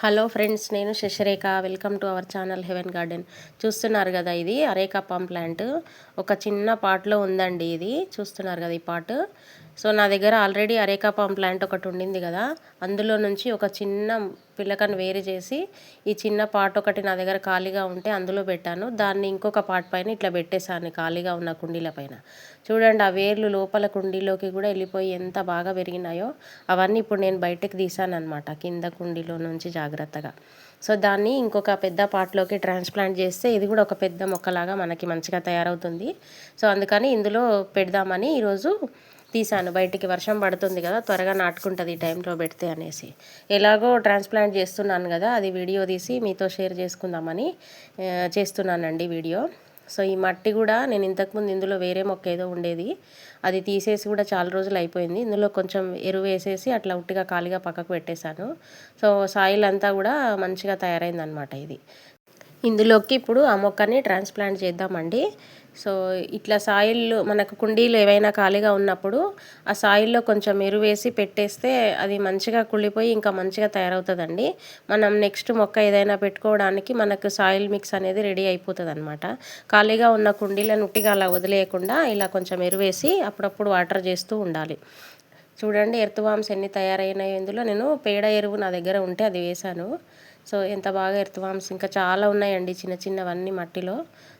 Hello friends నేను Shashirekha. Welcome to our channel heaven garden. చూస్తున్నారు కదా ఇది అరేకా పామ్ ప్లాంట్. ఒక చిన్న పాట్లో ఉందండి ఇది. చూస్తున్నారు కదా ఈ పాట్. సో నా దగ్గర ఆల్రెడీ అరేకా పామ్ ప్లాంట్ ఒకటి ఉండింది కదా. అందులో నుంచి ఒక చిన్న పిల్లకని వేరు చేసి ఈ చిన్న పాట్ ఒకటి నా దగ్గర ఖాళీగా ఉంటే అందులో పెట్టాను. దాన్ని ఇంకొక పాట్ పైన ఇట్లా పెట్టేశాను ఖాళీగా ఉన్న కుండీల పైన. చూడండి ఆ వేర్లు లోపల కుండీలోకి కూడా వెళ్ళిపోయి ఎంత బాగా పెరిగినాయో అవన్నీ ఇప్పుడు నేను బయటకు తీసాను అనమాట కింద కుండీలో నుంచి జాగ్రత్తగా. సో దాన్ని ఇంకొక పెద్ద పాటలోకి ట్రాన్స్ప్లాంట్ చేస్తే ఇది కూడా ఒక పెద్ద మొక్కలాగా మనకి మంచిగా తయారవుతుంది. సో అందుకని ఇందులో పెడదామని ఈరోజు తీసాను బయటికి వర్షం పడుతుంది కదా త్వరగా నాటుకుంటుంది ఈ టైంలో పెడితే అనేసి. ఎలాగో ట్రాన్స్ప్లాంట్ చేస్తున్నాను కదా అది వీడియో తీసి మీతో షేర్ చేసుకుందామని చేస్తున్నానండి వీడియో. సో ఈ మట్టి కూడా నేను ఇంతకుముందు ఇందులో వేరే మొక్క ఏదో ఉండేది అది తీసేసి కూడా చాలా రోజులు అయిపోయింది. ఇందులో కొంచెం ఎరువు వేసేసి అట్లా ఉట్టిగా ఖాళీగా పక్కకు పెట్టేశాను. సో సాయిల్ అంతా కూడా మంచిగా తయారైందనమాట ఇది. ఇందులోకి ఇప్పుడు ఆ మొక్కని ట్రాన్స్ప్లాంట్ చేద్దామండి. సో ఇట్లా సాయిల్ మనకు కుండీలు ఏవైనా ఖాళీగా ఉన్నప్పుడు ఆ సాయిల్లో కొంచెం ఎరువేసి పెట్టేస్తే అది మంచిగా కుళ్ళిపోయి ఇంకా మంచిగా తయారవుతుందండి. మనం నెక్స్ట్ మొక్క ఏదైనా పెట్టుకోవడానికి మనకు సాయిల్ మిక్స్ అనేది రెడీ అయిపోతుంది అనమాట ఖాళీగా ఉన్న కుండీలను ఉట్టిగా అలా వదిలేయకుండా ఇలా కొంచెం ఎరువేసి అప్పుడప్పుడు వాటర్ చేస్తూ ఉండాలి. చూడండి ఎర్త్ బామ్స్ ఎన్ని తయారైనాయో. ఇందులో నేను పేడ ఎరువు నా దగ్గర ఉంటే అది వేశాను. సో ఎంత బాగా ఎర్త్వామ్స్ ఇంకా చాలా ఉన్నాయండి చిన్న చిన్నవన్నీ మట్టిలో.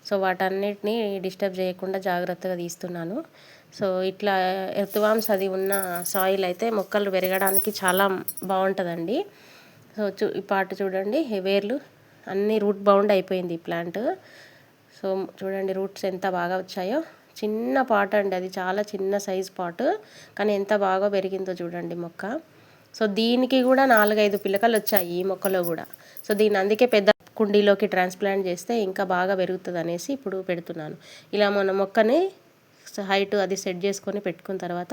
సో వాటన్నిటిని డిస్టర్బ్ చేయకుండా జాగ్రత్తగా తీస్తున్నాను. సో ఇట్లా ఎర్త్వామ్స్ అది ఉన్న సాయిల్ అయితే మొక్కలు పెరగడానికి చాలా బాగుంటుందండి. సో చూ ఈ పాటు చూడండి వేర్లు అన్నీ రూట్ బౌండ్ అయిపోయింది ఈ ప్లాంట్. సో చూడండి రూట్స్ ఎంత బాగా వచ్చాయో. చిన్న పాట్ అండి అది చాలా చిన్న సైజ్ పాట్ కానీ ఎంత బాగా పెరిగిందో చూడండి మొక్క. సో దీనికి కూడా నాలుగైదు పిల్లకలు వచ్చాయి ఈ మొక్కలో కూడా. సో దీన్ని అందుకే పెద్ద కుండీలోకి ట్రాన్స్ప్లాంట్ చేస్తే ఇంకా బాగా పెరుగుతుంది అనేసి ఇప్పుడు పెడుతున్నాను. ఇలా మన మొక్కని హైట్ అది సెట్ చేసుకొని పెట్టుకున్న తర్వాత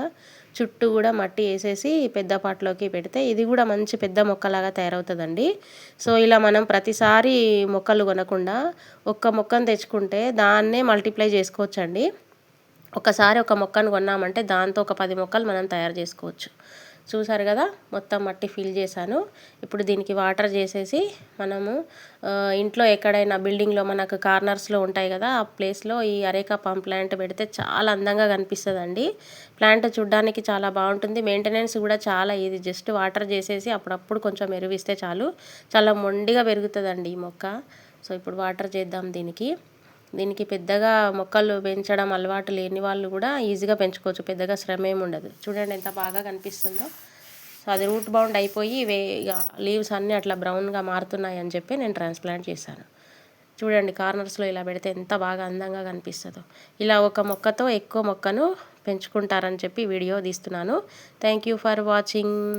చుట్టూ కూడా మట్టి వేసేసి పెద్ద పాటలోకి పెడితే ఇది కూడా మంచి పెద్ద మొక్కలాగా తయారవుతుందండి. సో ఇలా మనం ప్రతిసారి మొక్కలు కొనకుండా ఒక్క మొక్కను తెచ్చుకుంటే దాన్నే మల్టిప్లై చేసుకోవచ్చండి. ఒకసారి ఒక మొక్కను కొన్నామంటే దాంతో ఒక పది మొక్కలు మనం తయారు చేసుకోవచ్చు. చూసారు కదా? మొత్తం మట్టి ఫిల్ చేశాను. ఇప్పుడు దీనికి వాటర్ చేసేసి మనము ఇంట్లో ఎక్కడైనా బిల్డింగ్లో మనకు కార్నర్స్లో ఉంటాయి కదా ఆ ప్లేస్లో ఈ అరేకా పంప్ ప్లాంట్ పెడితే చాలా అందంగా కనిపిస్తుందండి. ప్లాంట్ చూడ్డానికి చాలా బాగుంటుంది. మెయింటెనెన్స్ కూడా చాలా ఇది. జస్ట్ వాటర్ చేసేసి అప్పుడప్పుడు కొంచెం ఎరువిస్తే చాలు. చాలా మొండిగా పెరుగుతుందండి ఈ మొక్క. సో ఇప్పుడు వాటర్ చేద్దాం దీనికి. దీనికి పెద్దగా మొక్కలు పెంచడం అలవాటు లేని వాళ్ళు కూడా ఈజీగా పెంచుకోవచ్చు. పెద్దగా శ్రమ ఏమి ఉండదు. చూడండి ఎంత బాగా కనిపిస్తుందో. సో అది రూట్ బౌండ్ అయిపోయి వే లీవ్స్ అన్నీ అట్లా బ్రౌన్గా మారుతున్నాయి అని చెప్పి నేను ట్రాన్స్ప్లాంట్ చేశాను. చూడండి కార్నర్స్లో ఇలా పెడితే ఎంత బాగా అందంగా కనిపిస్తుందో. ఇలా ఒక మొక్కతో ఎక్కువ మొక్కను పెంచుకుంటారని చెప్పి వీడియో తీస్తున్నాను. Thank you for watching.